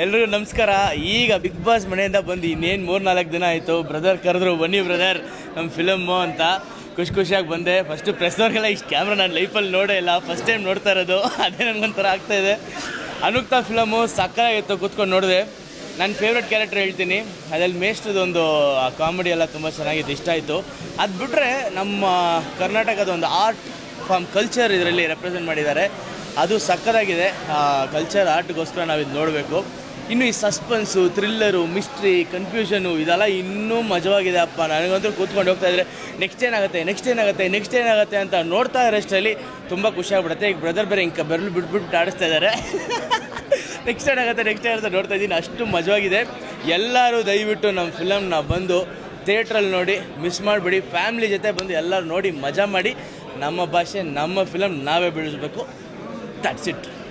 ಎಲ್ರಿಗೂ ನಮಸ್ಕಾರ. ಈಗ ಬಿಗ್ ಬಾಸ್ ಮನೆಯಿಂದ ಬಂದು ಇನ್ನೇನು ಮೂರು ನಾಲ್ಕು ದಿನ ಆಯಿತು. ಬ್ರದರ್ ಕರೆದ್ರು, ಬನ್ನಿ ಬ್ರದರ್ ನಮ್ಮ ಫಿಲಮ್ಮು ಅಂತ. ಖುಷಿ ಖುಷಿಯಾಗಿ ಬಂದೆ. ಫಸ್ಟು ಪ್ರೆಸ್ನವ್ರಿಗೆಲ್ಲ ಇಷ್ಟು ಕ್ಯಾಮ್ರಾ ನಾನು ಲೈಫಲ್ಲಿ ನೋಡೇ ಇಲ್ಲ. ಫಸ್ಟ್ ಟೈಮ್ ನೋಡ್ತಾ ಇರೋದು. ಅದೇ ನನಗೊಂಥರ ಆಗ್ತಾ ಇದೆ. ಅನುಕ್ತಾ ಫಿಲಮು ಸಕ್ಕತ್ತಾಗಿತ್ತು. ಕೂತ್ಕೊಂಡು ನೋಡಿದೆ. ನನ್ನ ಫೇವ್ರೆಟ್ ಕ್ಯಾರೆಕ್ಟರ್ ಹೇಳ್ತೀನಿ. ಅದರಲ್ಲಿ ಮೇಷ್ಟ್ರದೊಂದು ಕಾಮಿಡಿ ಎಲ್ಲ ತುಂಬ ಚೆನ್ನಾಗಿತ್ತು. ಇಷ್ಟ ಆಯಿತು. ಅದು ಬಿಟ್ಟರೆ ನಮ್ಮ ಕರ್ನಾಟಕದ ಒಂದು ಆರ್ಟ್ ಫಾರ್ಮ್ ಕಲ್ಚರ್ ಇದರಲ್ಲಿ ರೆಪ್ರೆಸೆಂಟ್ ಮಾಡಿದ್ದಾರೆ. ಅದು ಸಕ್ಕತ್ತಾಗಿದೆ. ಕಲ್ಚರ್ ಆರ್ಟ್ಗೋಸ್ಕರ ನಾವು ಇದು ನೋಡಬೇಕು. ಇನ್ನು ಈ ಸಸ್ಪೆನ್ಸು ಥ್ರಿಲ್ಲರು ಮಿಸ್ಟ್ರಿ ಕನ್ಫ್ಯೂಷನು ಇದೆಲ್ಲ ಇನ್ನೂ ಮಜವಾಗಿದೆ ಅಪ್ಪ ನನಗಂತೂ ಕೂತ್ಕೊಂಡು ಹೋಗ್ತಾ ಇದ್ರೆ ನೆಕ್ಸ್ಟ್ ಏನಾಗುತ್ತೆ ನೆಕ್ಸ್ಟ್ ಏನಾಗುತ್ತೆ ನೆಕ್ಸ್ಟ್ ಏನಾಗುತ್ತೆ ಅಂತ ನೋಡ್ತಾ ಇರೋಷ್ಟರಲ್ಲಿ ತುಂಬ ಖುಷಿ ಆಗ್ಬಿಡುತ್ತೆ. ಈಗ ಬ್ರದರ್ ಬೇರೆ ಹಿಂಗೆ ಬೆರಳು ಬಿಟ್ಬಿಟ್ಟು ಆಡಿಸ್ತಾ ಇದ್ದಾರೆ ನೆಕ್ಸ್ಟ್ ಏನಾಗುತ್ತೆ ನೆಕ್ಸ್ಟ್ ಏನಾಗುತ್ತೆ ನೋಡ್ತಾ ಇದ್ದೀನಿ. ಅಷ್ಟು ಮಜವಾಗಿದೆ. ಎಲ್ಲರೂ ದಯವಿಟ್ಟು ನಮ್ಮ ಫಿಲಮ್ನ ಬಂದು ಥಿಯೇಟ್ರಲ್ಲಿ ನೋಡಿ ಮಿಸ್ ಮಾಡಿಬಿಡಿ. ಫ್ಯಾಮ್ಲಿ ಜೊತೆ ಬಂದು ಎಲ್ಲರೂ ನೋಡಿ, ಮಜಾ ಮಾಡಿ. ನಮ್ಮ ಭಾಷೆ, ನಮ್ಮ ಫಿಲಮ್ ನಾವೇ ಬೆಳೆಸಬೇಕು. That's it.